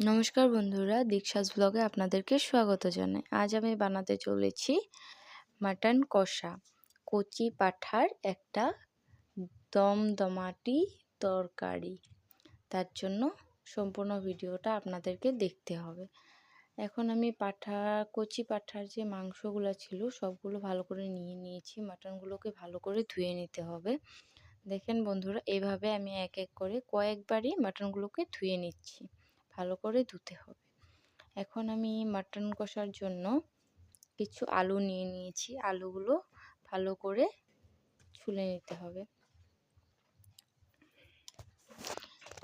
নমস্কার বন্ধুরা, দীক্ষাস ব্লগে আপনাদেরকে স্বাগত জানাই। আজ আমি বানাতে চলেছি মাটন কষা। কচি পাঠার একটা দমদমাটি তরকারি। তার জন্য সম্পূর্ণ ভিডিওটা আপনাদেরকে দেখতে হবে। এখন আমি পাঠা, কচি পাঠার যে মাংসগুলো ছিল, সবগুলো ভালো করে নিয়ে নিয়েছি। মাটনগুলোকে ভালো করে ধুয়ে নিতে হবে। দেখেন বন্ধুরা, এভাবে আমি এক এক করে কয়েকবারই মাটনগুলোকে ধুয়ে নিচ্ছি। ভালো করে ধুতে হবে। এখন আমি মাটন কষার জন্য কিছু আলু নিয়ে নিয়েছি। আলুগুলো ভালো করে ছুলে নিতে হবে।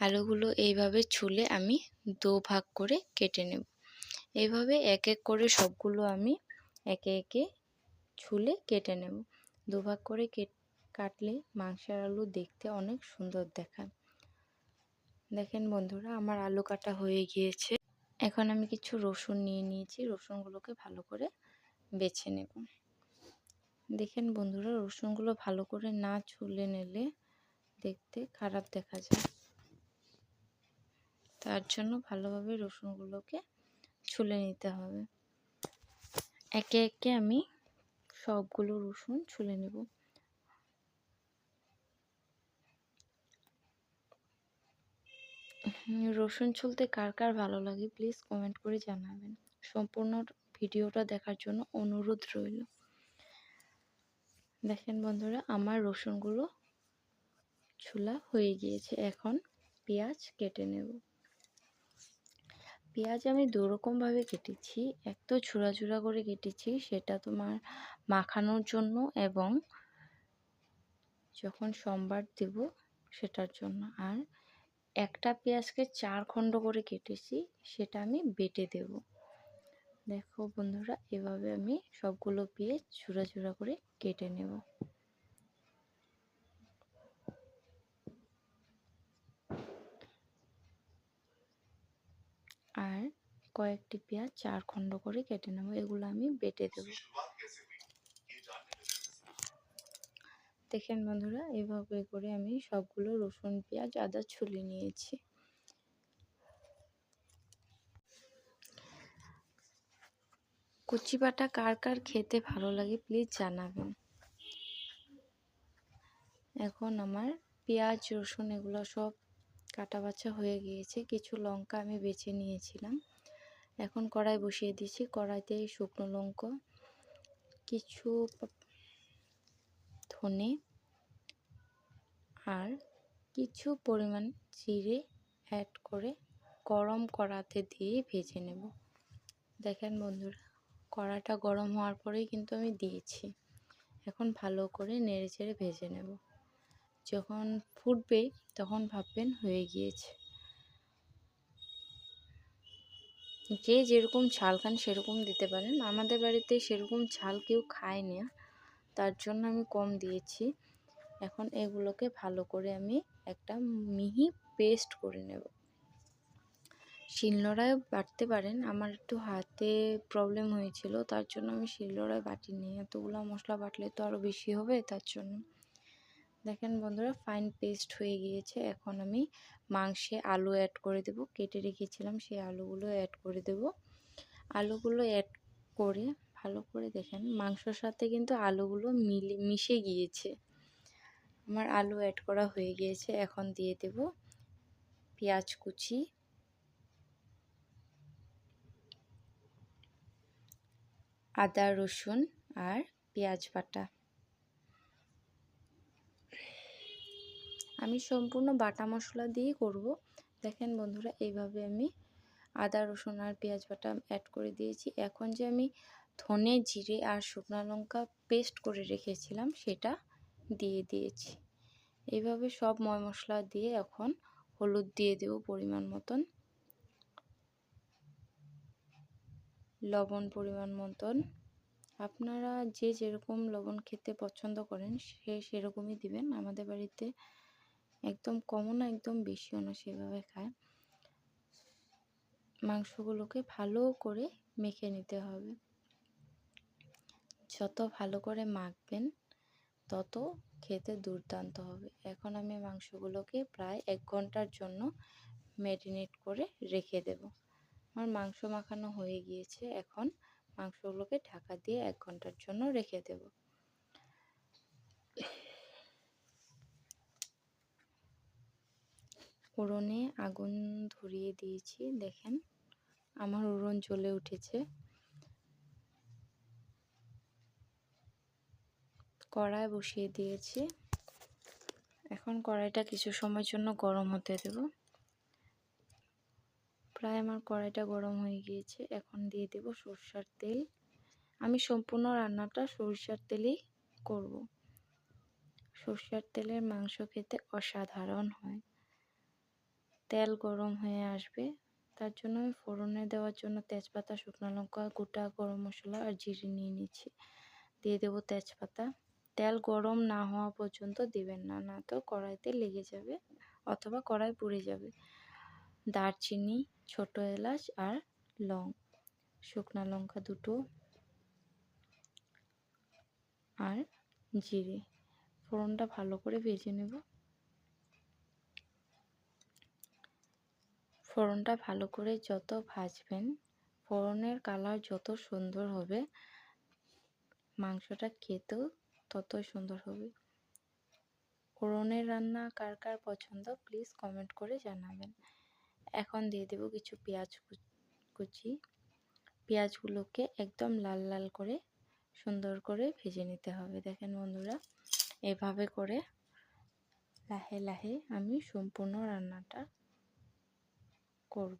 আলুগুলো এইভাবে ছুলে আমি দু ভাগ করে কেটে নেব। এইভাবে এক এক করে সবগুলো আমি একে একে ছুলে কেটে নেব। দুভাগ করে কাটলে মাংসের আলু দেখতে অনেক সুন্দর দেখায়। দেখেন বন্ধুরা, আমার আলু কাটা হয়ে গিয়েছে। এখন আমি কিছু রসুন নিয়ে নিয়েছি, রসুনগুলোকে ভালো করে বেছে নেব। দেখেন বন্ধুরা, রসুনগুলো ভালো করে না ছুলে নিলে দেখতে খারাপ দেখা যায়। তার জন্য ভালোভাবে রসুনগুলোকে ছুলে নিতে হবে। একে একে আমি সবগুলো রসুন ছুলে নেব। রসুন ছুলতে কার কার ভালো লাগে প্লিজ কমেন্ট করে জানাবেন। সম্পূর্ণ ভিডিওটা দেখার জন্য অনুরোধ রইল। দেখেন বন্ধুরা, আমার রসুনগুলো ছোলা হয়ে গিয়েছে। এখন পেঁয়াজ কেটে নেব। পেঁয়াজ আমি দুরকমভাবে কেটেছি, এক তো ছোড়া ছোড়া করে কেটেছি, সেটা তোমার মাখানোর জন্য এবং যখন সোমবার দেব সেটার জন্য। আর একটা পেঁয়াজকে চার খণ্ড করে কেটেছি, সেটা আমি বেটে দেব। দেখো বন্ধুরা, এভাবে আমি সবগুলো পেঁয়াজ চূড়া চূড়া করে কেটে নেব। আর কয়েকটি পেঁয়াজ চার খণ্ড করে কেটে নেব, এগুলো আমি বেটে দেব। দেখেন বন্ধুরা, এভাবে করে আমি সবগুলো রসুন, পেঁয়াজ, আদা ছুলে নিয়েছি। কচি বাটা কার কার খেতে ভালো লাগে প্লিজ জানাবেন। এখন আমার পেঁয়াজ, রসুন এগুলো সব কাটা বাছা হয়ে গিয়েছে, কিছু লঙ্কা আমি বেছে নিয়েছিলাম। এখন কড়াই বসিয়ে দিয়েছি, কড়াইতে শুকনো লঙ্কা, কিছু ধনে আর কিছু পরিমাণ জিরে অ্যাড করে গরম কড়াতে দিয়ে ভেজে নেব। দেখেন বন্ধুরা, কড়াটা গরম হওয়ার পরেই কিন্তু আমি দিয়েছি। এখন ভালো করে নেড়ে চেড়ে ভেজে নেব। যখন ফুটবে, তখন ভাববেন হয়ে গিয়েছে। যে যেরকম ঝাল খান সেরকম দিতে পারেন। আমাদের বাড়িতে সেরকম ঝাল কেউ খায় না। তার জন্য আমি কম দিয়েছি। এখন এগুলোকে ভালো করে আমি একটা মিহি পেস্ট করে নেব। শিলনোড়ায় বাটতে পারেন, আমার একটু হাতে প্রবলেম হয়েছিল, তার জন্য আমি শিলনোড়ায় বাটিনি। এতগুলো মশলা বাটলে তো আরও বেশি হবে, তার জন্য। দেখেন বন্ধুরা, ফাইন পেস্ট হয়ে গিয়েছে। এখন আমি মাংসে আলু অ্যাড করে দেব। কেটে রেখেছিলাম, সেই আলুগুলো অ্যাড করে দেব। আলুগুলো অ্যাড করে ভালো করে দেখেন। মাংসর সাথে কিন্তু আলুগুলো মিলে, মিশে গিয়েছে। আমার আলু অ্যাড করা হয়ে গিয়েছে। এখন দিয়ে দেব পেঁয়াজ কুচি। আদা, রসুন আর পেঁয়াজ বাটা। আমি সম্পূর্ণ বাটা মশলা দিয়েই করব। দেখেন বন্ধুরা, এইভাবে আমি আদা, রসুন আর পেঁয়াজ বাটা অ্যাড করে দিয়েছি। এখন যে আমি ধনে, জিরে আর শুকনো লঙ্কা পেস্ট করে রেখেছিলাম, সেটা দিয়ে দিয়েছি। এইভাবে সব ময় মশলা দিয়ে এখন হলুদ দিয়ে দেব পরিমাণ মতন। লবণ পরিমাণ মতন। আপনারা যে যেরকম লবণ খেতে পছন্দ করেন, সে সেরকমই দিবেন। আমাদের বাড়িতে একদম কমও না, একদম বেশিও না সেভাবে খায়। মাংসগুলোকে ভালো করে মেখে নিতে হবে। যত ভালো করে মাখবেন, তত খেতে দুর্দান্ত হবে। এখন আমি মাংসগুলোকে প্রায় এক ঘণ্টার জন্য ম্যারিনেট করে রেখে দেব। আমার মাংস মাখানো হয়ে গিয়েছে। এখন মাংসগুলোকে ঢাকা দিয়ে এক ঘণ্টার জন্য রেখে দেব। উড়নে আগুন ধরিয়ে দিয়েছি। দেখেন, আমার উড়ন জ্বলে উঠেছে। কড়াই বসিয়ে দিয়েছি। এখন কড়াইটা কিছু সময়ের জন্য গরম হতে দেব। প্রায় আমার কড়াইটা গরম হয়ে গিয়েছে। এখন দিয়ে দেব সরষার তেল। আমি সম্পূর্ণ রান্নাটা সরষার তেলেই করব। সরষার তেলের মাংস খেতে অসাধারণ হয়। তেল গরম হয়ে আসবে। তার জন্য আমি ফোড়নে দেওয়ার জন্য তেজপাতা, শুকনো লঙ্কা, গোটা গরম মশলা আর জিরে নিয়ে নিচ্ছি। দিয়ে দেবো তেজপাতা। তেল গরম না হওয়া পর্যন্ত দিবেন না না তো কড়াইতে লেগে যাবে অথবা কড়াই পুড়ে যাবে। দারচিনি, ছোট এলাচ আর লং, শুকনো লঙ্কা দুটো আর জিরে। ফোড়নটা ভালো করে ভেজে নেব। ফোড়নটা ভালো করে যত ভাজবেন, ফোড়নের কালার যত সুন্দর হবে, মাংসটা খেতেও ততই সুন্দর হবে। ফোড়নের রান্না কার কার পছন্দ প্লিজ কমেন্ট করে জানাবেন। এখন দিয়ে দেব কিছু পেঁয়াজ কুচি। পেঁয়াজগুলোকে একদম লাল লাল করে সুন্দর করে ভেজে নিতে হবে। দেখেন বন্ধুরা, এভাবে করে লাহে লাহে আমি সম্পূর্ণ রান্নাটা করব।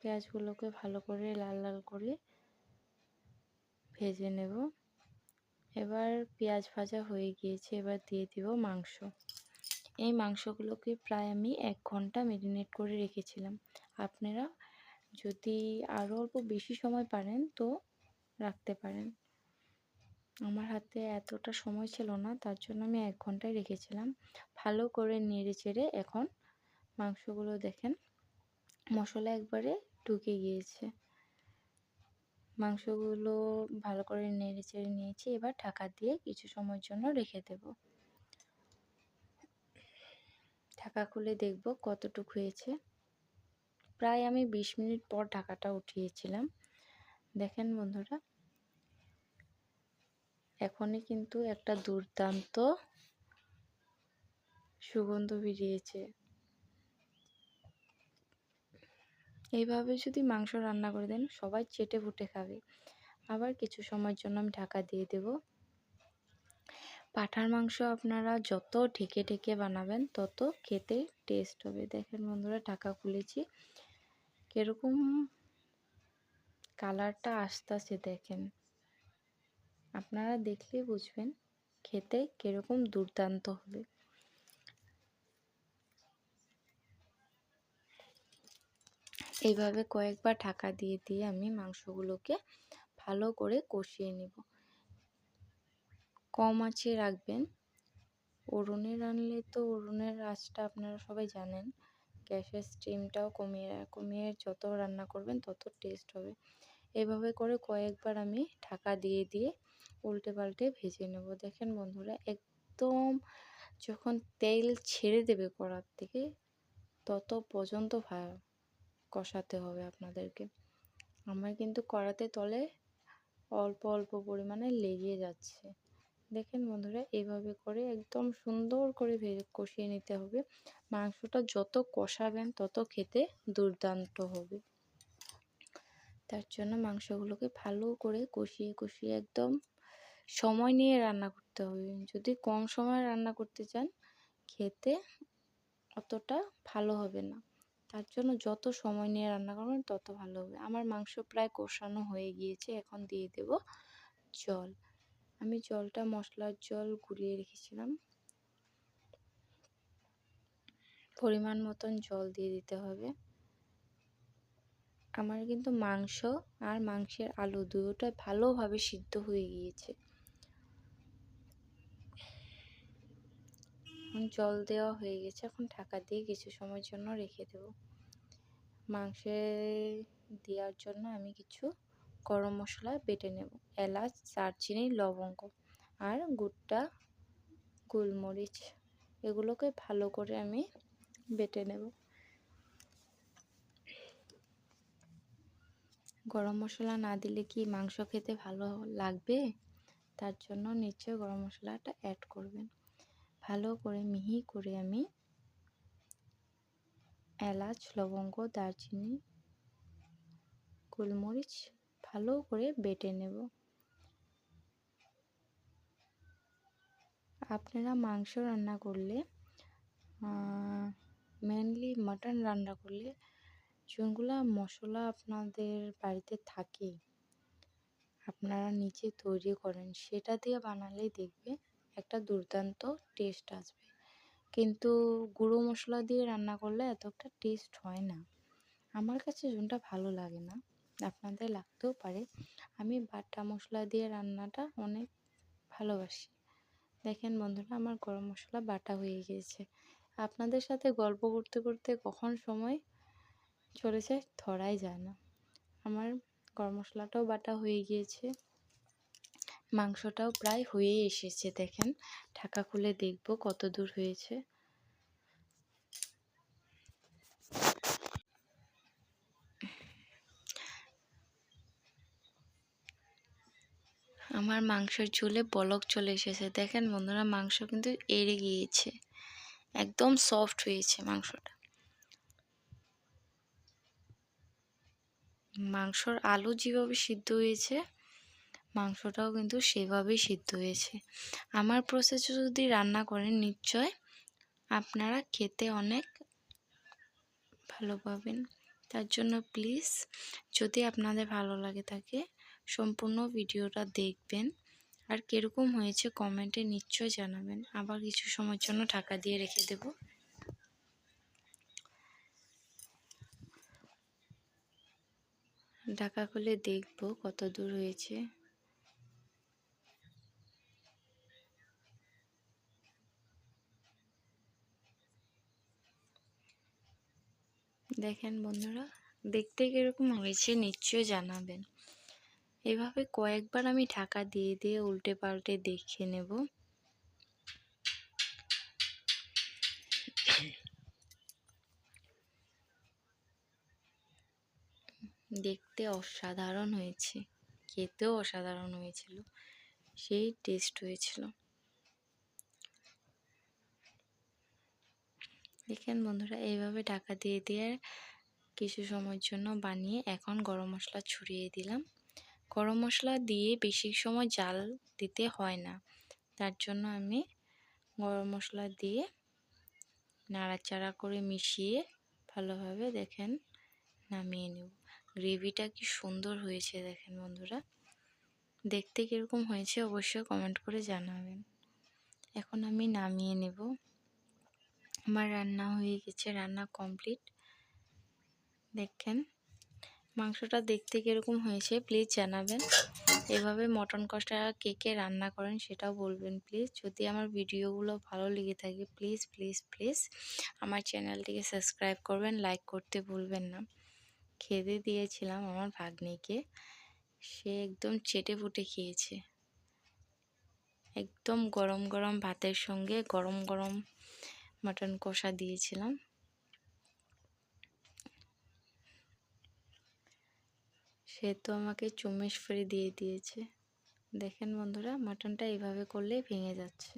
পেঁয়াজগুলোকে ভালো করে লাল লাল করে ভেজে নেব। এবার পেঁয়াজ ভাজা হয়ে গিয়েছে, এবার দিয়ে দিব মাংস। এই মাংসগুলোকে প্রায় আমি এক ঘণ্টা ম্যারিনেট করে রেখেছিলাম। আপনারা যদি আরও অল্প বেশি সময় পারেন তো রাখতে পারেন। আমার হাতে এতটা সময় ছিল না, তার জন্য আমি এক ঘন্টায় রেখেছিলাম। ভালো করে নেড়ে চেড়ে এখন মাংসগুলো দেখেন, মশলা একবারে ঢুকে গিয়েছে। মাংসগুলো ভালো করে নেড়ে চেড়ে নিয়েছি। এবার ঢাকা দিয়ে কিছু সময়ের জন্য রেখে দেব। ঢাকা খুলে দেখব কতটুকু হয়েছে। প্রায় আমি বিশ মিনিট পর ঢাকাটা উঠিয়েছিলাম। দেখেন বন্ধুরা, এখনই কিন্তু একটা দুর্দান্ত সুগন্ধ বেরিয়েছে। এইভাবে যদি মাংস রান্না করে দেন, সবাই চেটে ফুটে খাবে। আবার কিছু সময়ের জন্য আমি ঢাকা দিয়ে দেব। পাঠার মাংস আপনারা যত ঢেকে ঢেকে বানাবেন, তত খেতে টেস্ট হবে। দেখেন বন্ধুরা, ঢাকা খুলেছি। কীরকম কালারটা আস্তে আস্তে দেখেন। আপনারা দেখলেই বুঝবেন খেতে কীরকম দুর্দান্ত হবে। এইভাবে কয়েকবার ঢাকা দিয়ে দিয়ে আমি মাংসগুলোকে ভালো করে কষিয়ে নেব। কম আঁচে রাখবেন। উনুনে রানলে তো উনুনের আঁচটা আপনারা সবাই জানেন, গ্যাসের স্টিমটাও কমিয়ে কমিয়ে যত রান্না করবেন তত টেস্ট হবে। এভাবে করে কয়েকবার আমি ঢাকা দিয়ে দিয়ে উল্টে পাল্টে ভেজে নেব। দেখেন বন্ধুরা, একদম যখন তেল ছেড়ে দেবে কড়ার থেকে, তত পর্যন্ত কষাতে হবে আপনাদেরকে। আমার কিন্তু কড়াতে তলে অল্প অল্প পরিমাণে লেগে যাচ্ছে। দেখেন বন্ধুরা এইভাবে করে একদম সুন্দর করে ভেজে কষিয়ে নিতে হবে। মাংসটা যত কষাবেন, তত খেতে দুর্দান্ত হবে। তার জন্য মাংসগুলোকে ভালো করে কষিয়ে কষিয়ে একদম সময় নিয়ে রান্না করতে হবে। যদি কম সময় রান্না করতে চান, খেতে অতটা ভালো হবে না। তার জন্য যত সময় নিয়ে রান্না করবেন, তত ভালো হবে। আমার মাংস প্রায় কষানো হয়ে গিয়েছে, এখন দিয়ে দেব জল। আমি জলটা মশলার জল গুলিয়ে রেখেছিলাম। পরিমাণ মতন জল দিয়ে দিতে হবে। আমার কিন্তু মাংস আর মাংসের আলু দুটোটা ভালোভাবে সিদ্ধ হয়ে গিয়েছে। এখন জল দেওয়া হয়ে গেছে, এখন ঢাকা দিয়ে কিছু সময়ের জন্য রেখে দেব। মাংসে দেওয়ার জন্য আমি কিছু গরম মশলা বেটে নেব, এলাচ, দারচিনি, লবঙ্গ আর গুড়টা গোলমরিচ, এগুলোকে ভালো করে আমি বেটে নেব। গরম মশলা না দিলে কি মাংস খেতে ভালো লাগবে? তার জন্য নিশ্চয় গরম মশলাটা অ্যাড করবেন। ভালো করে মিহি করে আমি এলাচ, লবঙ্গ, দারচিনি, গোলমরিচ ভালো করে বেটে নেব। আপনারা মাংস রান্না করলে মেনলি মাটন রান্না করলে যেগুলো মশলা আপনাদের বাড়িতে থাকে আপনারা নিজে তৈরি করেন, সেটা দিয়ে বানালেই দেখবে একটা দুর্দান্ত টেস্ট আসবে। কিন্তু গুঁড়ো মশলা দিয়ে রান্না করলে এতটা টেস্ট হয় না। আমার কাছে জোনটা ভালো লাগে না। আপনাদের লাগতেও পারে। আমি বাটা মশলা দিয়ে রান্নাটা অনেক ভালোবাসি। দেখেন বন্ধুরা, আমার গরম মশলা বাটা হয়ে গিয়েছে। আপনাদের সাথে গল্প করতে করতে কখন সময় চলে যায় ধরাই যায় না। আমার গরম মশলাটাও বাটা হয়ে গিয়েছে। মাংসটাও প্রায় হয়ে এসেছে, দেখেন। ঢাকা খুলে দেখব কত দূর হয়েছে। আমার মাংসের ঝোলে বলক চলে এসেছে। দেখেন বন্ধুরা, মাংস কিন্তু এড়ে গিয়েছে। একদম সফট হয়েছে মাংসটা। মাংসর আলু যেভাবে সিদ্ধ হয়েছে মাংসটাও কিন্তু সেভাবেই সিদ্ধ হয়েছে। আমার প্রসেসে যদি রান্না করেন নিশ্চয় আপনারা খেতে অনেক ভালো পাবেন। তার জন্য প্লিজ যদি আপনাদের ভালো লাগে থাকে সম্পূর্ণ ভিডিওটা দেখবেন। আর কীরকম হয়েছে কমেন্টে নিশ্চয় জানাবেন। আবার কিছু সময়ের জন্য ঢাকা দিয়ে রেখে দেব। ঢাকা খুলে দেখব কত দূর হয়েছে। দেখেন বন্ধুরা, দেখতে কীরকম হয়েছে নিশ্চয় জানাবেন। এভাবে কয়েকবার আমি ঢাকা দিয়ে দিয়ে উল্টে পাল্টে দেখে নেব। দেখতে অসাধারণ হয়েছে, খেতেও অসাধারণ হয়েছিল, সেই টেস্ট হয়েছিল। দেখেন বন্ধুরা, এইভাবে ঢাকা দিয়ে দিয়ে কিছু সময়ের জন্য বানিয়ে এখন গরম মশলা ছড়িয়ে দিলাম। গরম মশলা দিয়ে বেশি সময় জাল দিতে হয় না। তার জন্য আমি গরম মশলা দিয়ে নাড়াচাড়া করে মিশিয়ে ভালোভাবে দেখেন নামিয়ে নেব। গ্রেভিটা কি সুন্দর হয়েছে দেখেন বন্ধুরা। দেখতে কীরকম হয়েছে অবশ্যই কমেন্ট করে জানাবেন। এখন আমি নামিয়ে নেব। আমার রান্না হয়ে গেছে, রান্না কমপ্লিট দেখেন, মাংসটা দেখতে কীরকম হয়েছে প্লিজ জানাবেন। এভাবে মটন কষা কে কে রান্না করেন সেটাও বলবেন প্লিজ যদি আমার ভিডিওগুলো ভালো লেগে থাকে প্লিজ প্লিজ প্লিজ আমার চ্যানেলটিকে সাবস্ক্রাইব করবেন লাইক করতে ভুলবেন না। খেতে দিয়েছিলাম আমার ভাগ্নিকে, সে একদম চেটে ফুটে খেয়েছে। একদম গরম গরম ভাতের সঙ্গে গরম গরম মাটন কষা দিয়েছিলাম। সে তো আমাকে চুমেশ ফ্রি দিয়ে দিয়েছে। দেখেন বন্ধুরা, মাটনটা এইভাবে করলেই ভেঙে যাচ্ছে।